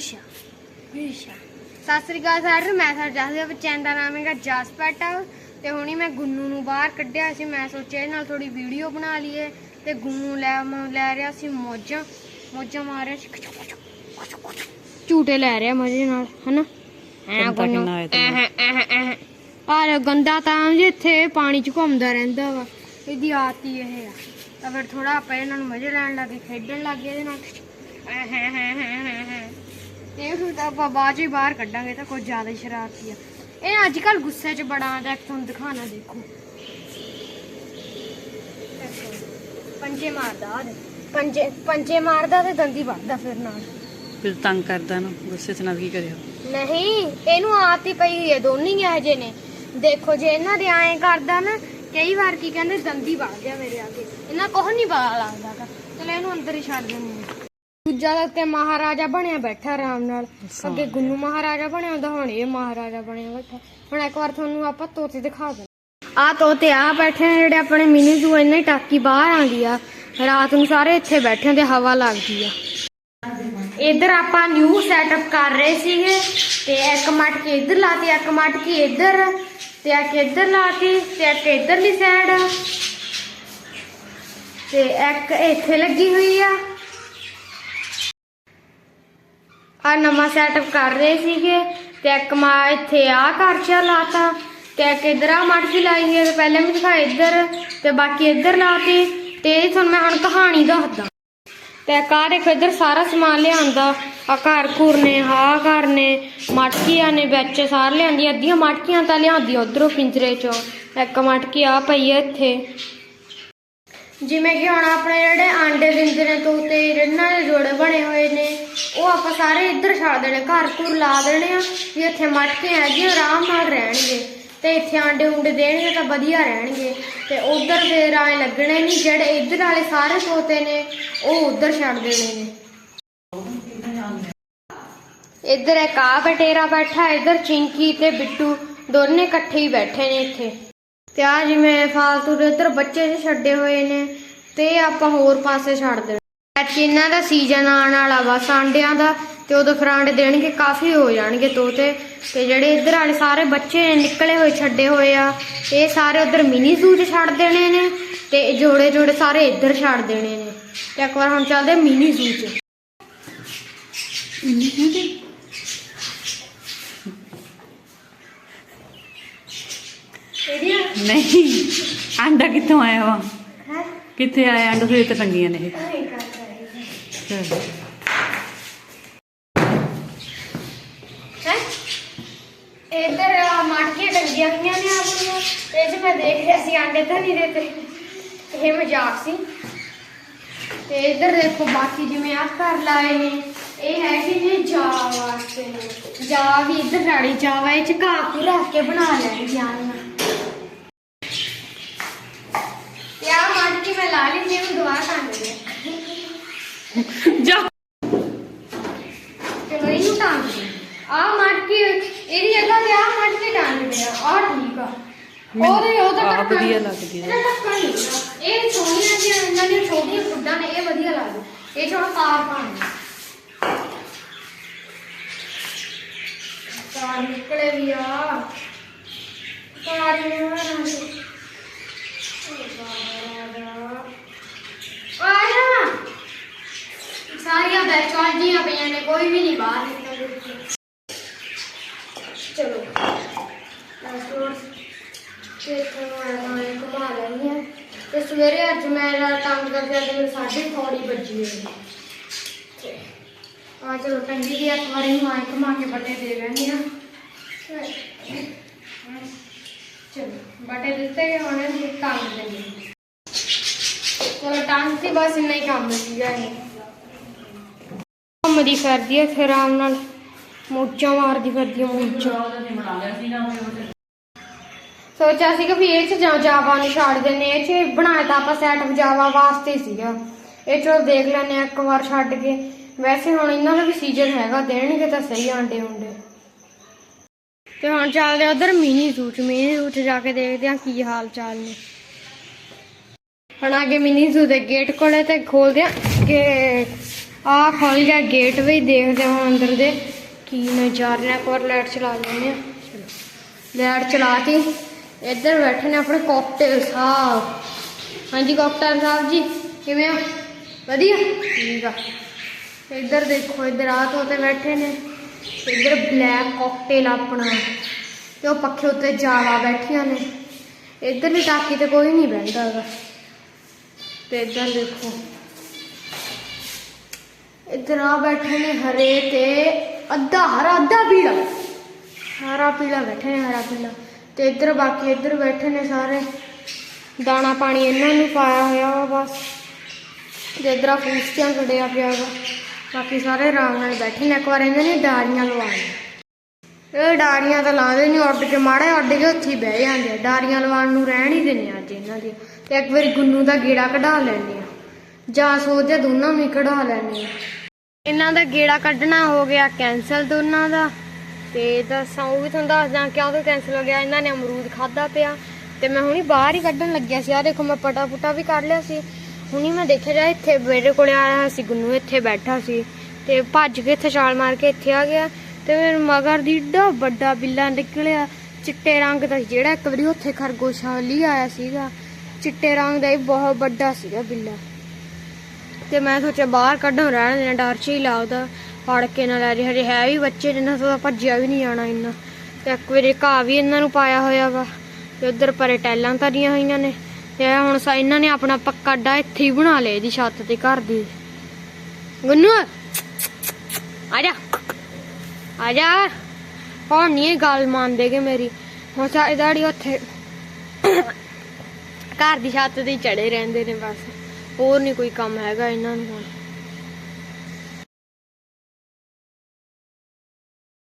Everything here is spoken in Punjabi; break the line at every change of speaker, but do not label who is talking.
ਸਤਿ ਸ੍ਰੀ ਅਕਾਲ ਸਾਰਿਆਂ ਨੂੰ ਮੈਂ ਸਰ ਜਸਦੇ ਬੱਚਿਆਂ ਦਾ ਨਾਮ ਹੈਗਾ ਜਸਪੈਟ ਤੇ ਹੁਣੀ ਮੈਂ ਗੁੰਨੂ ਨੂੰ ਬਾਹਰ ਕੱਢਿਆ ਸੀ ਮੈਂ ਸੋਚਿਆ ਇਹਦੇ ਨਾਲ ਥੋੜੀ ਵੀਡੀਓ ਬਣਾ ਲਈਏ। ਤੇ ਗੁੰਨੂ ਲੈ ਲੈ ਰਿਹਾ ਸੀ ਮੋਜਾਂ ਮੋਜਾਂ ਮਾਰਿਆ ਸੀ। ਝੂਟੇ ਲੈ ਰਿਹਾ ਮਜ਼ੇ ਨਾਲ ਹਨਾ? ਐ ਗੁੰਨੂ
ਕਿੰਨਾ ਹੋਇਆ ਤੇਰਾ?
ਆ ਗੰਦਾ ਤਾਂ ਜੀ ਇੱਥੇ ਪਾਣੀ 'ਚ ਘੁੰਮਦਾ ਰਹਿੰਦਾ ਵਾ। ਇਹਦੀ ਆਦਤ ਹੀ ਇਹ ਆ। ਤਾਂ ਫਿਰ ਥੋੜਾ ਆਪਾਂ ਇਹਨਾਂ ਨੂੰ ਮਜ਼ੇ ਲੈਣ ਲੱਗੇ ਖੇਡਣ ਲੱਗੇ ਇਹਦੇ ਨਾਲ। ਤੇ ਫਿਰ ਤਾਂ ਆਪਾਂ ਬਾਅਦ 'ਚ ਹੀ ਬਾਹਰ ਕੱਢਾਂਗੇ ਤਾਂ ਕੁਝ ਜ਼ਿਆਦਾ ਹੀ ਸ਼ਰਾਰਤੀ ਆ। ਇਹ ਅੱਜ ਕੱਲ ਗੁੱਸੇ 'ਚ ਬੜਾ ਆਉਂਦਾ ਇੱਕ ਤੁਹਾਨੂੰ ਦਿਖਾਣਾ ਦੇਖੋ। ਪੰਜੇ ਮਾਰਦਾ ਆ ਪੰਜੇ ਪੰਜੇ ਮਾਰਦਾ ਤੇ ਦੰਦੀ ਵੜਦਾ ਫਿਰ ਨਾਲ।
ਫਿਰ ਤੰਗ ਕਰਦਾ ਨਾ ਗੁੱਸੇ 'ਚ ਨਾ ਕੀ ਕਰਿਓ।
ਨਹੀਂ ਇਹਨੂੰ ਆਦਤ ਹੀ ਪਈ ਹੋਈ ਹੈ ਦੋਨੇ ਹੀ ਇਹੋ ਜਿਹੇ ਨੇ। ਦੇਖੋ ਜੇ ਇਹਨਾਂ ਦੇ ਐਂ ਕਰਦਾ ਨਾ ਕਈ ਵਾਰ ਕੀ ਕਹਿੰਦੇ ਦੰਦੀ ਵੜ ਗਿਆ ਮੇਰੇ ਆ ਕੇ ਇਹਨਾਂ ਕੁਝ ਨਹੀਂ ਪਤਾ ਲੱਗਦਾ। ਚਲੋ ਇਹਨੂੰ ਅੰਦਰ ਹੀ ਛੱਡ ਦਿੰਦੇ ਹਾਂ। ਦੂਜਾ ਤਾਂ ਤੇ ਮਹਾਰਾਜਾ ਬਣਿਆ ਬੈਠਾ ਆਰਾਮ ਨਾਲ। ਅੱਗੇ ਗੁੰਨੂ ਮਹਾਰਾਜਾ ਬਣਿਆ ਹੁੰਦਾ ਹੁਣ ਇਹ ਮਹਾਰਾਜਾ ਬਣਿਆ ਬੈਠਾ। ਹੁਣ ਇੱਕ ਵਾਰ ਤੁਹਾਨੂੰ ਆਪਾਂ ਤੋਤੇ ਦਿਖਾ ਦਿੰਦੇ ਆ ਤੋਤੇ ਆ ਬੈਠੇ ਨੇ ਜਿਹੜੇ ਆਪਣੇ ਮਿਨੀ ਜ਼ੂ ਇੰਨੇ ਟਾਕੀ ਬਾਹਰ ਆਉਂਦੀ ਆ। ਰਾਤ ਨੂੰ ਸਾਰੇ ਇੱਥੇ ਬੈਠੇ ਤੇ ਹਵਾ ਲੱਗਦੀ ਆ। ਇੱਧਰ ਆਪਾਂ ਨਿਊ ਸੈਟਅਪ ਕਰ ਰਹੇ ਸੀਗੇ ਤੇ ਇੱਕ ਮਟਕੀ ਇੱਧਰ ਲਾਤੀ ਇੱਕ ਮਟਕੀ ਇੱਧਰ ਤੇ ਇੱਕ ਇੱਧਰ ਲਾਤੀ ਤੇ ਇੱਕ ਇੱਧਰਲੀ ਸਾਈਡ ਤੇ ਇੱਕ ਇੱਥੇ ਲੱਗੀ ਹੋਈ ਆ। ਆ ਨਵਾਂ ਸੈਟਅਪ ਕਰ ਰਹੇ ਸੀਗੇ ਤੇ ਇੱਕ ਮਾ ਇੱਥੇ ਆ ਖਰਚਾ ਲਾਤਾ ਤੇ ਇੱਕ ਇੱਧਰ ਆ ਮਟਕੀ ਲਾਈ ਹੈ ਤੇ ਪਹਿਲੇ ਵੀ ਦਿਖਾਇਆ ਇੱਧਰ ਤੇ ਬਾਕੀ ਇੱਧਰ ਲਾਤੀ ਤੇ ਇਹ ਤੁਹਾਨੂੰ ਮੈਂ ਹੁਣ ਕਹਾਣੀ ਦੱਸਦਾ। ਤੇ ਕਾਰ ਦੇਖੋ ਇੱਧਰ ਸਾਰਾ ਸਮਾਨ ਲਿਆਂਦਾ ਆ ਘਰ ਘੁਰ ਨੇ ਹਾ ਘਰ ਨੇ, ਮਟਕੀਆਂ ਨੇ ਵਿੱਚ ਸਾਰ ਲਿਆਂਦੀ, ਅੱਧੀਆਂ ਮਟਕੀਆਂ ਤਾਂ ਲਿਆਂਦੀਆਂ ਉਧਰੋਂ ਪਿੰਜਰੇ ਚੋਂ, ਇੱਕ ਮਟਕੀ ਆ ਪਈ ਆ ਇੱਥੇ। ਜਿਵੇਂ ਕਿ ਹੁਣ ਆਪਣੇ ਜਿਹੜੇ ਆਂਡੇ ਦਿੰਦੇ ਨੇ ਤੋਤੇ ਇਹਨਾਂ ਦੇ ਜੋੜੇ ਬਣੇ ਹੋਏ ਉਹ ਆਪਾਂ ਸਾਰੇ ਇੱਧਰ ਛੱਡ ਦੇਣੇ, ਘਰ ਘੁਰ ਲਾ ਦੇਣੇ ਆ, ਵੀ ਇੱਥੇ ਮਟਕੀਆਂ ਹੈਗੀਆਂ ਆਰਾਮ ਨਾਲ ਰਹਿਣਗੇ। ਤੇ ਇੱਥੇ ਆਂਡੇ ਉਂਡੇ ਦੇਣਗੇ ਤਾਂ ਵਧੀਆ ਰਹਿਣਗੇ। ਤੇ ਉਧਰ ਫੇਰ ਆਏ ਲੱਗਣੇ ਨਹੀਂ ਜਿਹੜੇ ਇੱਧਰ ਵਾਲੇ ਸਾਰੇ ਤੋਤੇ ਨੇ, ਉਹ ਉਧਰ ਛੱਡ ਦੇਣੇ ਨੇ। ਇੱਧਰ ਇੱਕ ਆ ਬਟੇਰਾ ਬੈਠਾ, ਇੱਧਰ ਚਿੰਕੀ ਤੇ ਬਿੱਟੂ, ਦੋਨੇ ਇਕੱਠੇ ਹੀ ਬੈਠੇ ਨੇ ਇੱਥੇ। ਤੇ ਆ ਜਿਵੇਂ ਫਾਲਤੂ ਦੇ ਇੱਧਰ ਬੱਚੇ ਛੱਡੇ ਹੋਏ ਨੇ, ਤੇ ਆਪਾਂ ਹੋਰ ਪਾਸੇ ਛੱਡ ਦੇਣਾ। ਐਤਕੀ ਇਹਨਾਂ ਦਾ ਸੀਜ਼ਨ ਆਉਣ ਵਾਲਾ ਬਸ ਆਂਡਿਆਂ ਦਾ ਤੇ ਉਦੋਂ ਫਿਰ ਆਂਡੇ ਦੇਣਗੇ ਕਾਫੀ ਹੋ ਜਾਣਗੇ ਤੋਤੇ ਤੇ। ਜਿਹੜੇ ਇੱਧਰ ਵਾਲੇ ਸਾਰੇ ਬੱਚੇ ਨੇ ਨਿਕਲੇ ਹੋਏ ਛੱਡੇ ਹੋਏ ਆ ਇਹ ਸਾਰੇ ਉਧਰ ਮਿਨੀ ਜ਼ੂ 'ਚ ਛੱਡ ਦੇਣੇ ਨੇ ਤੇ ਜੋੜੇ ਜੋੜੇ ਸਾਰੇ ਇੱਧਰ ਛੱਡ ਦੇਣੇ ਨੇ। ਤੇ ਇੱਕ ਵਾਰ ਹੁਣ ਚੱਲਦੇ ਮਿਨੀ ਜ਼ੂ 'ਚ।
ਨਹੀਂ ਆਂਡਾ ਕਿੱਥੋਂ ਆਇਆ ਵਾ? ਕਿੱਥੇ ਆਇਆ? ਆਂਡਾ ਤੇ ਟੰਗੀਆਂ ਨੇ ਇਹ
ਨਹੀਂ ਕਰਦਾ ਇਹ
ਚਲੋ।
ਹੈ ਇਧਰ ਮਟਕੇ ਟੰਗੀਆਂ ਹੋਈਆਂ ਨੇ ਆਪਣੀਆਂ। ਇਹ 'ਚ ਮੈਂ ਦੇਖ ਰਿਹਾ ਸੀ, ਆਂਡੇ ਤਾਂ ਨਹੀਂ ਦਿੱਤੇ। ਇਹ ਮਜ਼ਾਕ ਸੀ। ਤੇ ਇਧਰ ਦੇਖੋ, ਬਾਕੀ ਜਿਵੇਂ ਆ ਘਰ ਲਾਏ ਨੇ, ਇਹ ਹੈਗੇ ਨੇ ਜਾ ਵਾਸਤੇ। ਨੇ ਜਾ ਵੀ ਇਧਰ ਰਾੜੀ ਜਾਵਾ ਇਹ ਚ ਘਾਹ ਪੂ ਰੱਖ ਕੇ ਬਣਾ ਲੈਣ ਜਾਨੀਆਂ ਤੇ ਆ ਮਟਕੇ ਮੈਂ ਲਾ ਲਈ ਜਿਵੇਂ ਦੁਬਾਰਾ ਟੰਗ ਦੇ
ਜਾ।
ਚਲੋ ਇਹਨੂੰ ਟਾਂਗ ਦੇ। ਆ ਮਟਕੀ ਇਹਦੀ ਜਗ੍ਹਾ ਤੇ ਆ ਮਟਕੀ ਟਾਂਗ ਦੇ ਆ ਆਹ ਠੀਕ ਆ। ਉਹਦੇ ਉਹਦਾ
ਆਹ
ਢੱਕਣ-
ਵਧੀਆ ਲੱਗਦੀ ਹੈ।
ਇਹ ਸੋਹਣੀਆਂ ਜਿਹੀਆਂ ਇਹਨਾਂ ਦੀਆਂ ਛੋਟੀਆਂ ਫੁੱਡਾਂ ਨੇ ਇਹ ਵਧੀਆ ਲੱਗਦਾ। ਇਹ ਹੁਣ ਤਾਰ ਪਾਣੀ ਤਾਰ ਨਿਕਲੇ ਵੀ ਆ। ਤਾਰ ਨੇ ਆ ਜਾ ਸਾਰੀਆਂ ਬੈਚ ਜੀਆਂ ਪਈਆਂ ਨੇ, ਕੋਈ ਵੀ ਨਹੀਂ ਬਾਹਰ ਨਿਕਲਦਾ ਚਲੋ ਲਾਸਟ ਤੇ ਤੁਹਾਨੂੰ ਮੈਂ ਘੁਮਾ ਲੈਣੀ ਹੈ। ਤੇ ਸਵੇਰੇ ਅੱਜ ਮੈਂ ਰਾਤ ਕੰਮ ਕਰਦੇ ਤੇ ਮੇਰੇ ਸਾਢੇ ਥੋੜੀ ਵੱਜੀ ਹੋਈ ਆ ਚਲੋ ਟੰਗੀ ਦੀ ਇੱਕ ਵਾਰੀ ਨੂੰ ਆਏ ਘੁਮਾ ਕੇ ਬਟੇ ਦੇ ਲੈਣੀ ਆ ਚਲੋ, ਬਟੇ ਦਿੱਤੇ ਗਏ ਹੁਣ ਇਹ ਟੰਗ ਦੇਣੀ ਚਲੋ ਟੰਗ ਸੀ, ਬਸ ਇੰਨਾ ਹੀ ਕੰਮ ਸੀਗਾ ਇਹ। ਘੁੰਮਦੀ ਫਿਰਦੀ ਹੈ ਫਿਰ ਆਰਾਮ ਨਾਲ। ਮੋਚਾਂ ਮਾਰਦੀ ਫਿਰਦੀ ਹੈ ਮੋਚਾਂ ਸੋਚਿਆ ਸੀਗਾ ਵੀ ਇਹ ਚ ਜਾ ਜਾਵਾ ਨੂੰ ਛੱਡ ਦਿੰਨੇ ਇਹ ਚ ਬਣਾਇਆ ਤਾਂ ਆਪਾਂ ਸੈਟਅਪ ਜਾਵਾ ਵਾਸਤੇ ਸੀਗਾ। ਇਹ ਚਲੋ ਦੇਖ ਲੈਨੇ ਆ, ਇੱਕ ਵਾਰ ਛੱਡ ਕੇ। ਵੈਸੇ ਹੁਣ ਇਹਨਾਂ ਦਾ ਵੀ ਸੀਜ਼ਨ ਹੈਗਾ, ਦੇਣਗੇ ਤਾਂ ਸਹੀ ਆਂਡੇ ਹੁੰਦੇ ਤੇ ਹੁਣ ਚੱਲਦੇ ਉਧਰ ਮਿਨੀ ਜ਼ੂ ਚ। ਮਿਨੀ ਜ਼ੂ ਚ ਜਾ ਕੇ ਦੇਖਦੇ ਆ ਕੀ ਹਾਲ ਚਾਲ ਨੇ। ਹੁਣ ਆਗੇ ਮਿਨੀ ਜ਼ੂ ਦੇ ਗੇਟ ਕੋਲੇ ਤੇ ਖੋਲਦੇ ਆ। ਗੇਟ ਆ ਖੋਲ ਗਿਆ ਗੇਟ ਵੀ ਦੇਖਦੇ ਹਾਂ ਅੰਦਰ ਦੇ। ਕੀ ਨਜ਼ਾਰੇ ਨੇ ਇੱਕ ਵਾਰ ਲਾਈਟ ਚਲਾ ਲੈਂਦੇ ਆ ਲਾਈਟ ਚਲਾਤੀ। ਇੱਧਰ ਬੈਠੇ ਨੇ ਆਪਣੇ ਕਾਕਟੇਲ ਸਾਹਿਬ। ਹਾਂਜੀ ਕਾਕਟੇਲ ਸਾਹਿਬ ਜੀ, ਕਿਵੇਂ ਆ ਵਧੀਆ? ਠੀਕ ਆ। ਇੱਧਰ ਦੇਖੋ, ਇੱਧਰ ਆ ਤੋਂ ਤੇ ਬੈਠੇ ਨੇ। ਇੱਧਰ ਬਲੈਕ ਕਾਕਟੇਲ ਆਪਣਾ। ਤੇ ਉਹ ਪੱਖੇ ਉੱਤੇ ਜਾਵਾ ਬੈਠੀਆਂ ਨੇ। ਇੱਧਰ ਵੀ ਟਾਕੀ ਤੇ ਕੋਈ ਨਹੀਂ ਬਹਿੰਦਾ ਹੈਗਾ। ਤੇ ਇੱਧਰ ਦੇਖੋ। ਇੱਧਰ ਆ ਬੈਠੇ ਨੇ ਹਰੇ ਤੇ ਅੱਧਾ ਹਰਾ, ਅੱਧਾ ਪੀਲਾ। ਹਰਾ ਪੀਲਾ ਬੈਠੇ ਨੇ, ਹਰਾ ਪੀਲਾ। ਤੇ ਇੱਧਰ ਬਾਕੀ ਇੱਧਰ ਬੈਠੇ ਨੇ ਸਾਰੇ। ਦਾਣਾ ਪਾਣੀ ਇਹਨਾਂ ਨੂੰ ਪਾਇਆ ਹੋਇਆ ਵਾ ਬਸ। ਤੇ ਇੱਧਰ ਆ ਫੂਸਟਿਆਂ ਛੜਿਆ ਪਿਆ ਵਾ। ਬਾਕੀ ਸਾਰੇ ਆਰਾਮ ਨਾਲ ਬੈਠੇ ਨੇ। ਇੱਕ ਵਾਰ ਇਹਨਾਂ ਨੇ ਡਾਰੀਆਂ ਲਵਾਉਣੀਆਂ ਇਹ ਡਾਰੀਆਂ ਤਾਂ ਲਾਉਂਦੇ ਨਹੀਂ ਉੱਡ ਕੇ ਮਾੜੇ ਉੱਡ ਕੇ ਉੱਥੇ ਹੀ ਬਹਿ ਜਾਂਦੇ ਆ। ਡਾਰੀਆਂ ਲਵਾਉਣ ਨੂੰ ਰਹਿਣ ਹੀ ਦਿੰਦੇ ਅੱਜ ਇਹਨਾਂ ਦੀ। ਤੇ ਇੱਕ ਵਾਰੀ ਗੁੰਨੂ ਦਾ ਗੇੜਾ ਕਢਾ ਲੈਣੇ ਆ। ਜਾਂ ਸੋਚਦੇ ਦੋਨਾਂ ਨੂੰ ਕਢਾ ਲੈਣੇ ਆ। ਇਹਨਾਂ ਦਾ ਗੇੜਾ ਕੱਢਣਾ ਹੋ ਗਿਆ ਕੈਨਸਲ ਦੋਨਾਂ ਦਾ। ਤੇ ਦੱਸਾਂ ਉਹ ਵੀ ਤੁਹਾਨੂੰ ਦੱਸਦਾ ਕਿਉਂ ਕਿ ਕੈਨਸਲ ਹੋ ਗਿਆ ਇਹਨਾਂ ਨੇ ਅਮਰੂਦ ਖਾਦਾ ਪਿਆ। ਤੇ ਮੈਂ ਹੁਣੀ ਬਾਹਰ ਹੀ ਕੱਢਣ ਲੱਗਿਆ ਸੀ। ਆ ਦੇਖੋ ਮੈਂ ਪਟਾ ਪੁਟਾ ਵੀ ਕਰ ਲਿਆ ਸੀ। ਹੁਣੀ ਮੈਂ ਦੇਖਿਆ ਜਾ ਇੱਥੇ ਮੇਰੇ ਕੋਲੇ ਆਇਆ ਸੀ ਗੁੰਨੂ ਇੱਥੇ ਬੈਠਾ ਸੀ। ਤੇ ਭੱਜ ਕੇ ਇੱਥੇ ਛਾਲ ਮਾਰ ਕੇ ਇੱਥੇ ਆ ਗਿਆ। ਤੇ ਮੇਰੇ ਮਗਰ ਦੀ ਏਡਾ ਵੱਡਾ ਬਿੱਲਾ ਨਿਕਲਿਆ। ਚਿੱਟੇ ਰੰਗ ਦਾ ਸੀ, ਜਿਹੜਾ ਇੱਕ ਵਾਰੀ ਉੱਥੇ ਖਰਗੋਸ਼ਾਂ ਲਈ ਆਇਆ ਸੀਗਾ। ਚਿੱਟੇ ਰੰਗ ਦਾ ਹੀ ਬਹੁਤ ਵੱਡਾ ਸੀਗਾ ਬਿੱਲਾ। ਤੇ ਮੈਂ ਸੋਚਿਆ ਬਾਹਰ ਕੱਢਣ ਰਹਿਣ ਦੇਣਾ, ਡਰ ਚ ਹੀ ਲੱਗਦਾ। ਫੜ ਕੇ ਨਾ ਲੈ ਜੇ, ਹਜੇ ਹੈ ਵੀ ਬੱਚੇ ਜਿੰਨਾ ਤੋਂ ਭੱਜਿਆ ਵੀ ਨਹੀਂ ਜਾਣਾ ਇੰਨਾ। ਤੇ ਇੱਕ ਵਾਰੀ ਘਾਹ ਵੀ ਇਹਨਾਂ ਨੂੰ ਪਾਇਆ ਹੋਇਆ ਵਾ, ਤੇ ਉਧਰ ਪਰੇ ਟੈਲਾਂ ਧਰੀਆਂ ਹੋਈਆਂ ਨੇ। ਤੇ ਹੁਣ ਸਾ ਇਹਨਾਂ ਨੇ ਆਪਣਾ ਪੱਕਾ ਅੱਡਾ ਇੱਥੇ ਹੀ ਬਣਾ ਲਿਆ ਇਹਦੀ ਛੱਤ ਤੇ, ਘਰ ਦੀ। ਗੁੰਨੂ! ਆ ਜਾ। ਆ ਜਾ। ਹੁਣ ਨਹੀਂ ਗੱਲ ਮੰਨਦੇਗੇ ਮੇਰੀ। ਹੁਣ ਸਾ ਦਾੜੀ ਉੱਥੇ ਘਰ ਦੀ ਛੱਤ ਤੇ ਚੜੇ ਰਹਿੰਦੇ ਨੇ ਬਸ। ਹੋਰ ਨਹੀਂ ਕੋਈ ਕੰਮ ਹੈਗਾ ਇਹਨਾਂ ਨੂੰ ਹੁਣ।